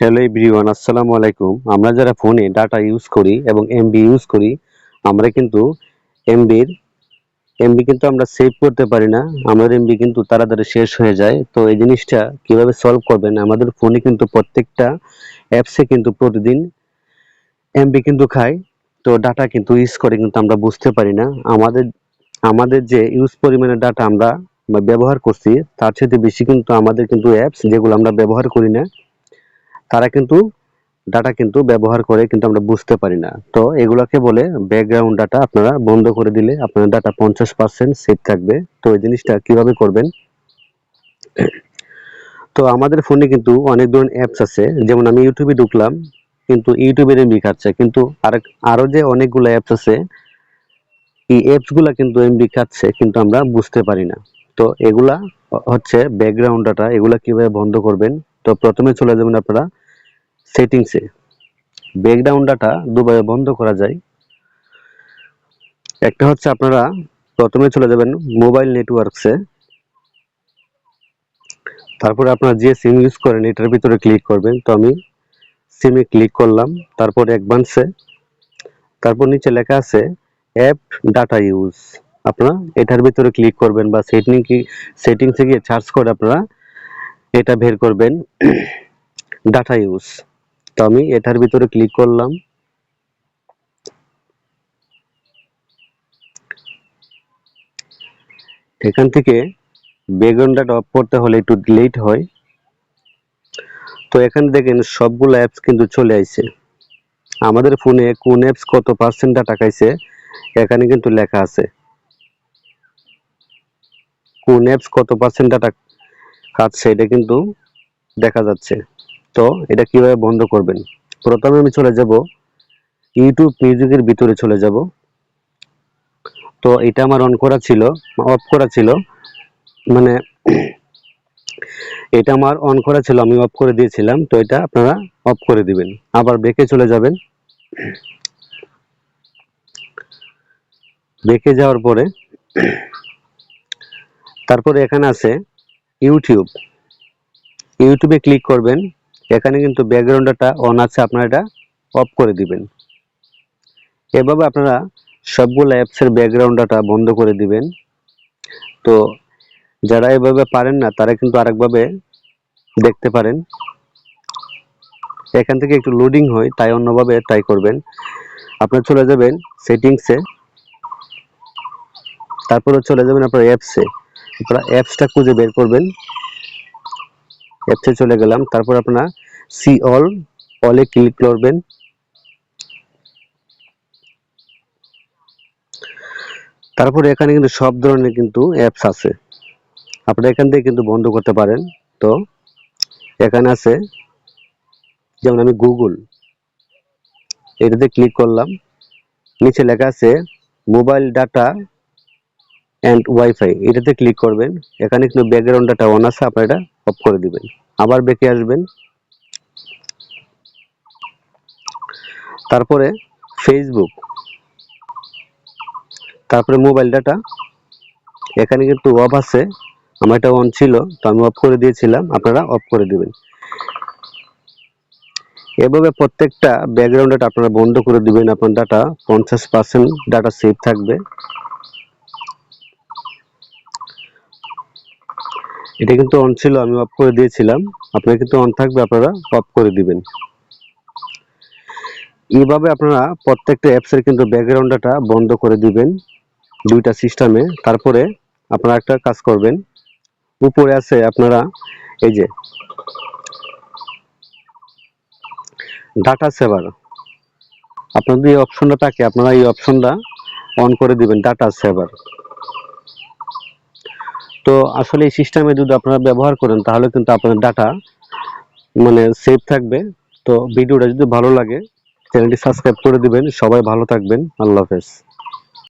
Hello everyone, আসসালামু আলাইকুম। আমরা যারা ফোনে ডাটা ইউজ করি এবং এমবি ইউজ করি, আমরা কিন্তু এমবির এমবি কিন্তু আমরা সেভ করতে পারি না। আমাদের এমবি কিন্তু তাড়াতাড়ি শেষ হয়ে যায়। তো এই জিনিসটা কীভাবে সলভ করবেন? আমাদের ফোনে কিন্তু প্রত্যেকটা অ্যাপসে কিন্তু প্রতিদিন এমবি কিন্তু খায়। তো ডাটা কিন্তু ইউজ করে কিন্তু আমরা বুঝতে পারি না। আমাদের আমাদের যে ইউজ পরিমাণে ডাটা আমরা ব্যবহার করছি, তার সাথে বেশি কিন্তু আমাদের কিন্তু অ্যাপস যেগুলো আমরা ব্যবহার করি না তারা কিন্তু ডাটা কিন্তু ব্যবহার করে কিন্তু আমরা বুঝতে পারি না। তো এগুলাকে বলে ব্যাকগ্রাউন্ড ডাটা আপনারা বন্ধ করে দিলে আপনার ডাটা পঞ্চাশ পার্সেন্ট সেভ থাকবে। তো এই জিনিসটা কীভাবে করবেন? তো আমাদের ফোনে কিন্তু অনেক ধরনের অ্যাপস আছে। যেমন আমি ইউটিউবে ঢুকলাম, কিন্তু ইউটিউবের এমবি খাচ্ছে। কিন্তু আরেক আরও যে অনেকগুলো অ্যাপস আছে, এই অ্যাপসগুলা কিন্তু এমবি খাচ্ছে, কিন্তু আমরা বুঝতে পারি না। তো এগুলা হচ্ছে ব্যাকগ্রাউন্ড ডাটা এগুলা কীভাবে বন্ধ করবেন? তো প্রথমে চলে যাবেন আপনারা সেটিংসে। ব্যাকগ্রাউন্ড ডাটা দুভাবে বন্ধ করা যায়। একটা হচ্ছে আপনারা প্রথমে চলে যাবেন মোবাইল নেটওয়ার্কসে তারপরে আপনারা যে সিম ইউজ করেন, এটার ভিতরে ক্লিক করবেন। তো আমি সিমে ক্লিক করলাম, তারপর অ্যাডভান্সে তারপর নিচে লেখা আছে অ্যাপ ডাটা ইউজ আপনারা এটার ভিতরে ক্লিক করবেন বা সেটিং কি সেটিংসে গিয়ে সার্চ করে আপনারা এটা বের করবেন ডাটা ইউজ তো আমি এটার ভিতরে ক্লিক করলাম। এখান থেকে ব্যাকগ্রাউন্ড ডাটা অফ করতে হলে একটু লেট হয়। তো এখানে দেখেন সবগুলো অ্যাপস কিন্তু চলে আসছে আমাদের ফোনে কোন অ্যাপস কত পার্সেন্ট ডাটা খাইছে, এখানে কিন্তু লেখা আছে। কোন অ্যাপস কত পার্সেন্ট ডাটা খাচ্ছে এটা কিন্তু দেখা যাচ্ছে। তো এটা কীভাবে বন্ধ করবেন? প্রথমে আমি চলে যাব ইউটিউব মিউজিকের ভিতরে চলে যাব। তো এটা আমার অন করা ছিল অফ করা ছিল। মানে এটা আমার অন করা ছিল, আমি অফ করে দিয়েছিলাম। তো এটা আপনারা অফ করে দিবেন। আবার বেঁকে চলে যাবেন। বেঁকে যাওয়ার পরে, তারপরে এখানে আছে ইউটিউব ইউটিউবে ক্লিক করবেন, এখানে কিন্তু ব্যাকগ্রাউন্ড ডাটা অন আছে, আপনারা এটা অফ করে দিবেন। এভাবে আপনারা সবগুলো অ্যাপসের ব্যাকগ্রাউন্ড ডাটা বন্ধ করে দিবেন। তো যারা এভাবে পারেন না, তারা কিন্তু আরেকভাবে দেখতে পারেন। এখান থেকে একটু লোডিং হয়, তাই অন্যভাবে ট্রাই করবেন। আপনারা চলে যাবেন সেটিংসে তারপরে চলে যাবেন আপনার অ্যাপসে আপনারা অ্যাপসটা খুঁজে বের করবেন। অ্যাপসে চলে গেলাম। তারপর আপনারা সি অল অলে ক্লিক করবেন। তারপরে এখানে কিন্তু সব ধরনের কিন্তু অ্যাপস আছে। আপনারা এখান থেকে কিন্তু বন্ধ করতে পারেন। তো এখানে আছে, যেমন আমি গুগল এটাতে ক্লিক করলাম। নিচে লেখা আছে মোবাইল ডাটা অ্যান্ড ওয়াইফাই এটাতে ক্লিক করবেন। এখানে কিন্তু ব্যাকগ্রাউন্ড ডাটা অন আছে, আপনারা এটা অফ করে দিবেন। আবার বেঁকে আসবেন। তারপরে ফেসবুক তারপরে মোবাইল ডাটা এখানে কিন্তু অফ আছে, আমার এটা অন ছিল, তো আমি অফ করে দিয়েছিলাম, আপনারা অফ করে দিবেন। এভাবে প্রত্যেকটা ব্যাকগ্রাউন্ড ডাটা আপনারা বন্ধ করে দিবেন, আপনার ডাটা পঞ্চাশ পার্সেন্ট ডাটা সেভ থাকবে। এটা কিন্তু অন ছিল, আমি অফ করে দিয়েছিলাম। আপনারা কিন্তু অন থাকবে, আপনারা অফ করে দিবেন। এইভাবে আপনারা প্রত্যেকটা অ্যাপসের কিন্তু ব্যাকগ্রাউন্ড ডাটা বন্ধ করে দিবেন দুইটা সিস্টেমে তারপরে আপনারা একটা কাজ করবেন, উপরে আছে আপনারা এই যে ডাটা সেভার আপনাদের এই অপশনটা থাকে, আপনারা এই অপশনটা অন করে দিবেন ডাটা সেভার তো আসলে এই সিস্টেমে যদি আপনারা ব্যবহার করেন, তাহলে কিন্তু আপনার ডাটা মানে সেভ থাকবে। তো ভিডিওটা যদি ভালো লাগে চ্যানেলটি সাবস্ক্রাইব করে দিবেন। সবাই ভালো থাকবেন। আল্লাহ হাফেজ।